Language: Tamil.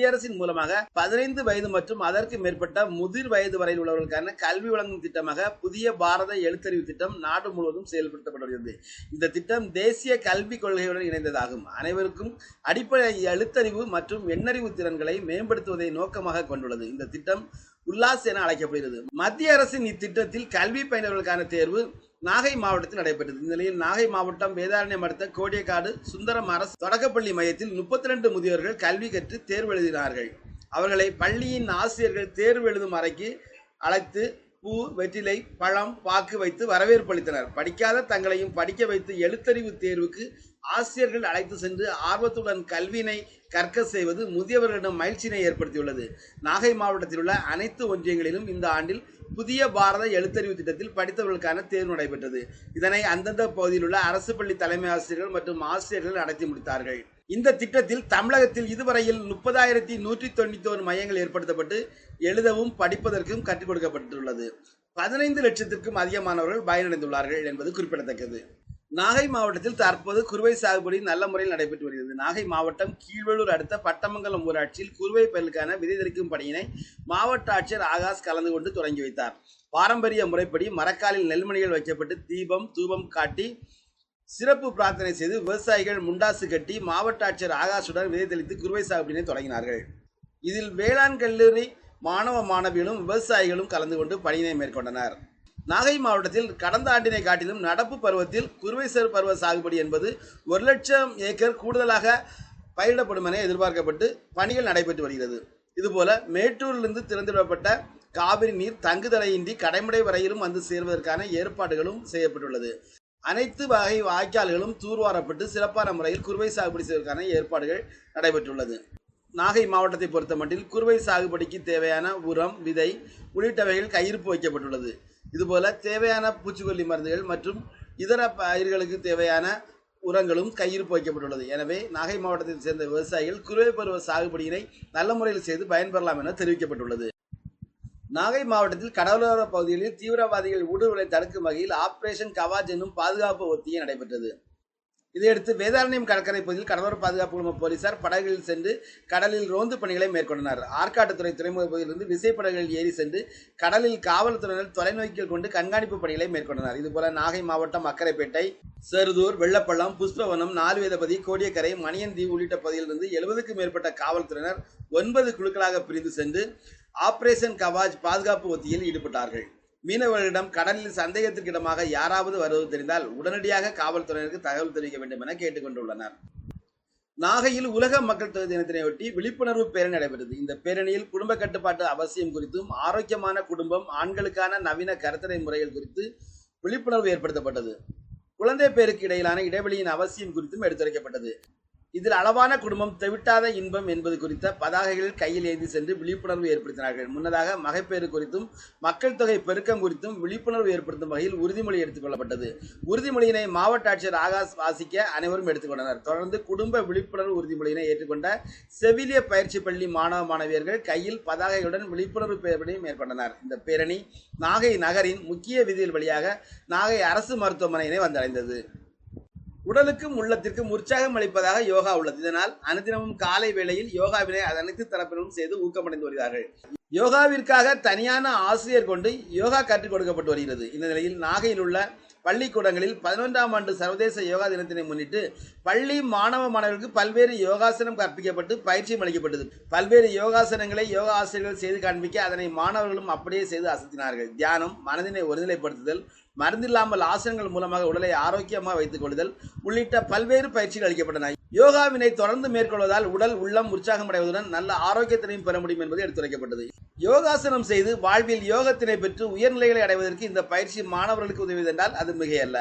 மத்திய அரசின் மூலமாக பதினைந்து வயது மற்றும் அதற்கு மேற்பட்ட முதிர் வயது வரையில் உள்ளவர்களுக்கான கல்வி வழங்கும் திட்டமாக புதிய பாரத எழுத்தறிவு திட்டம் நாடு முழுவதும் செயல்படுத்தப்பட்டு வருகிறது இந்த திட்டம் தேசிய கல்விக் கொள்கையுடன் இணைந்ததாகும். அனைவருக்கும் அடிப்படை எழுத்தறிவு மற்றும் எண்ணறிவு திறன்களை மேம்படுத்துவதை நோக்கமாக கொண்டுள்ளது. இந்த திட்டம் உல்லாஸ் என அழைக்கப்படுகிறது. மத்திய அரசின் இத்திட்டத்தில் கல்வி பயின்றவர்களுக்கான தேர்வு நாகை மாவட்டத்தில் நடைபெற்றது. இந்த நிலையில் நாகை மாவட்டம் வேதாரண்யம் அடுத்த கோடியக்காடு சுந்தரம் அரசு தொடக்கப்பள்ளி மையத்தில் முப்பத்தி ரெண்டு முதியோர்கள் கல்வி கற்று தேர்வு எழுதினார்கள். அவர்களை பள்ளியின் ஆசிரியர்கள் தேர்வு எழுதும் அறைக்கு அழைத்து பூ வெற்றிலை பழம் பாக்கு வைத்து வரவேற்பு அளித்தனர். படிக்காத தங்களையும் படிக்க வைத்து எழுத்தறிவு தேர்வுக்கு ஆசிரியர்கள் அழைத்து சென்று ஆர்வத்துடன் கல்வியினை கற்க செய்வது முதியவர்களிடம் மகிழ்ச்சியினை ஏற்படுத்தியுள்ளது. நாகை மாவட்டத்தில் உள்ள அனைத்து ஒன்றியங்களிலும் இந்த ஆண்டில் புதிய பாரத எழுத்தறிவு திட்டத்தில் படித்தவர்களுக்கான தேர்வு நடைபெற்றது. இதனை அந்தந்த பகுதியில் உள்ள அரசு பள்ளி தலைமை ஆசிரியர்கள் மற்றும் ஆசிரியர்கள் நடத்தி முடித்தார்கள். இந்த திட்டத்தில் தமிழகத்தில் இதுவரையில் முப்பதாயிரத்தி நூற்றி தொண்ணூத்தி ஒரு மையங்கள் ஏற்படுத்தப்பட்டு எழுதவும் படிப்பதற்கும் கற்றுக் கொடுக்கப்பட்டுள்ளது. பதினைந்து லட்சத்திற்கும் அதிகமானவர்கள் பயனடைந்துள்ளார்கள் என்பது குறிப்பிடத்தக்கது. நாகை மாவட்டத்தில் தற்போது குறுவை சாகுபடி நல்ல முறையில் நடைபெற்று வருகிறது. நாகை மாவட்டம் கீழ்வலூர் அடுத்த பட்டமங்கலம் ஊராட்சியில் குறுவை பயிர்களுக்கான விதை தெளிக்கும் பணியினை மாவட்ட ஆட்சியர் ஆகாஷ் கலந்து கொண்டு தொடங்கி வைத்தார். பாரம்பரிய முறைப்படி மரக்காலில் நெல்மணிகள் வைக்கப்பட்டு தீபம் தூபம் காட்டி சிறப்பு பிரார்த்தனை செய்து விவசாயிகள் முண்டாசு கட்டி மாவட்ட ஆட்சியர் ஆகாஷுடன் விதை தெளித்து குறுவை சாகுபடியினை தொடங்கினார்கள். இதில் வேளாண் கல்லூரி மாணவ மாணவிகளும் விவசாயிகளும் கலந்து கொண்டு பணியினை மேற்கொண்டனர். நாகை மாவட்டத்தில் கடந்த ஆண்டினை காட்டிலும் நடப்பு பருவத்தில் குறுவை பருவ சாகுபடி என்பது ஒரு லட்சம் ஏக்கர் கூடுதலாக பயிரிடப்படும் என எதிர்பார்க்கப்பட்டு பணிகள் நடைபெற்று வருகிறது. இதுபோல மேட்டூரிலிருந்து திறந்துவிடப்பட்ட காவிரி நீர் தங்குதடையின்றி கடைமடை வரையிலும் வந்து சேர்வதற்கான ஏற்பாடுகளும் செய்யப்பட்டுள்ளது. அனைத்து வகை வாய்க்கால்களும் தூர்வாரப்பட்டு சிறப்பான முறையில் குறுவை சாகுபடி செய்வதற்கான ஏற்பாடுகள் நடைபெற்றுள்ளது. நாகை மாவட்டத்தை பொறுத்த மட்டில் குறுவை சாகுபடிக்கு தேவையான உரம் விதை உள்ளிட்டவைகள் கையிருப்பு வைக்கப்பட்டுள்ளது இதுபோல தேவையான பூச்சிக்கொல்லி மருந்துகள் மற்றும் இதர பயிர்களுக்கு தேவையான உரங்களும் கையிருப்பு வைக்கப்பட்டுள்ளது எனவே நாகை மாவட்டத்தைச் சேர்ந்த விவசாயிகள் குறுவை பருவ சாகுபடியினை நல்ல முறையில் செய்து பயன்பெறலாம் என தெரிவிக்கப்பட்டுள்ளது. நாகை மாவட்டத்தில் கடலோர பகுதிகளில் தீவிரவாதிகள் ஊடுருவலை தடுக்கும் வகையில் ஆபரேஷன் கவாஜ் என்னும் பாதுகாப்பு ஒத்திகை நடைபெற்றது. இதையடுத்து வேதாரண்யம் கடற்கரை பகுதியில் கடலோர பாதுகாப்பு குழும போலீசார் படகுகளில் சென்று கடலில் ரோந்து பணிகளை மேற்கொண்டனர். ஆற்காட்டுத்துறை துறைமுக பகுதியிலிருந்து விசைப்படகுகளில் ஏறி சென்று கடலில் காவல்துறையினர் தொலைநோக்கில் கொண்டு கண்காணிப்பு பணிகளை மேற்கொண்டனர். இதுபோல நாகை மாவட்டம் அக்கரைப்பேட்டை செருதூர் வெள்ளப்பள்ளம் புஷ்பவனம் நாலுவேதபதி கோடியக்கரை மணியன் தீவு உள்ளிட்ட பகுதியிலிருந்து எழுபதுக்கும் மேற்பட்ட காவல்துறையினர் ஒன்பது குழுக்களாக பிரிந்து சென்று ஆபரேஷன் கவாஜ் பாதுகாப்பு ஒத்தியில் ஈடுபட்டார்கள். மீனவர்களிடம் கடலில் சந்தேகத்திற்கிடமாக யாராவது வருவது தெரிந்தால் உடனடியாக காவல்துறையினருக்கு தகவல் தெரிவிக்க வேண்டும் என கேட்டுக்கொண்டுள்ளனர் நாகையில் உலக மக்கள் தொகை தினத்தினையொட்டி விழிப்புணர்வு பேரணி நடைபெற்றது. இந்த பேரணியில் குடும்ப கட்டுப்பாட்டு அவசியம் குறித்தும் ஆரோக்கியமான குடும்பம் ஆண்களுக்கான நவீன கருத்தடை முறைகள் குறித்து விழிப்புணர்வு ஏற்படுத்தப்பட்டது. குழந்தை பேருக்கு இடையிலான இடைவெளியின் அவசியம் குறித்தும் எடுத்துரைக்கப்பட்டது. இதில் அளவான குடும்பம் தெவிட்டாத இன்பம் என்பது குறித்த பதாகைகளில் கையில் ஏந்தி சென்று விழிப்புணர்வு ஏற்படுத்தினார்கள். முன்னதாக மகைப்பேறு குறித்தும் மக்கள் தொகை பெருக்கம் குறித்தும் விழிப்புணர்வு ஏற்படுத்தும் வகையில் உறுதிமொழி எடுத்துக் கொள்ளப்பட்டது. உறுதிமொழியினை மாவட்ட ஆட்சியர் ஆகாஷ் வாசிக்க அனைவரும் எடுத்துக்கொண்டனர் தொடர்ந்து குடும்ப விழிப்புணர்வு உறுதிமொழியினை ஏற்றுக்கொண்ட செவிலிய பயிற்சி பள்ளி மாணவ மாணவியர்கள் கையில் பதாகைகளுடன் விழிப்புணர்வு பேரணி மேற்கொண்டனர். இந்த பேரணி நாகை நகரின் முக்கிய விதியில் வழியாக நாகை அரசு மருத்துவமனையினை வந்தடைந்தது. உடலுக்கும் உள்ளத்திற்கும் உற்சாகம் அளிப்பதாக யோகா உள்ளது. இதனால் அனுதினமும் காலை வேளையில் யோகாவினை அனைத்து தரப்பினரும் செய்து ஊக்கமடைந்து வருகிறார்கள். யோகாவிற்காக தனியான ஆசிரியர் கொண்டு யோகா கற்றுக் கொடுக்கப்பட்டு வருகிறது. இந்த நிலையில் நாகையில் உள்ள பள்ளிக்கூடங்களில் பதினொன்றாம் ஆண்டு சர்வதேச யோகா தினத்தினை முன்னிட்டு பள்ளி மாணவ மாணவர்களுக்கு பல்வேறு யோகாசனம் கற்பிக்கப்பட்டு பயிற்சியும் அளிக்கப்பட்டது. பல்வேறு யோகாசனங்களை யோகா ஆசிரியர்கள் செய்து காண்பிக்க அதனை மாணவர்களும் அப்படியே செய்து அசத்தினார்கள். தியானம் மனதினை ஒருநிலைப்படுத்துதல் மருந்தில்லாமல் ஆசனங்கள் மூலமாக உடலை ஆரோக்கியமாக வைத்துக் கொள்ளுதல் உள்ளிட்ட பல்வேறு பயிற்சிகள் அளிக்கப்பட்டன. யோகாவினை தொடர்ந்து மேற்கொள்வதால் உடல் உள்ளம் உற்சாகம் அடைவதுடன் நல்ல ஆரோக்கியத்தினையும் பெற முடியும் என்பது எடுத்துரைக்கப்பட்டது. யோகாசனம் செய்து வாழ்வில் யோகத்தினை பெற்று உயர்நிலைகளை அடைவதற்கு இந்த பயிற்சி மாணவர்களுக்கு உதவியதென்றால் அது மிகையல்ல.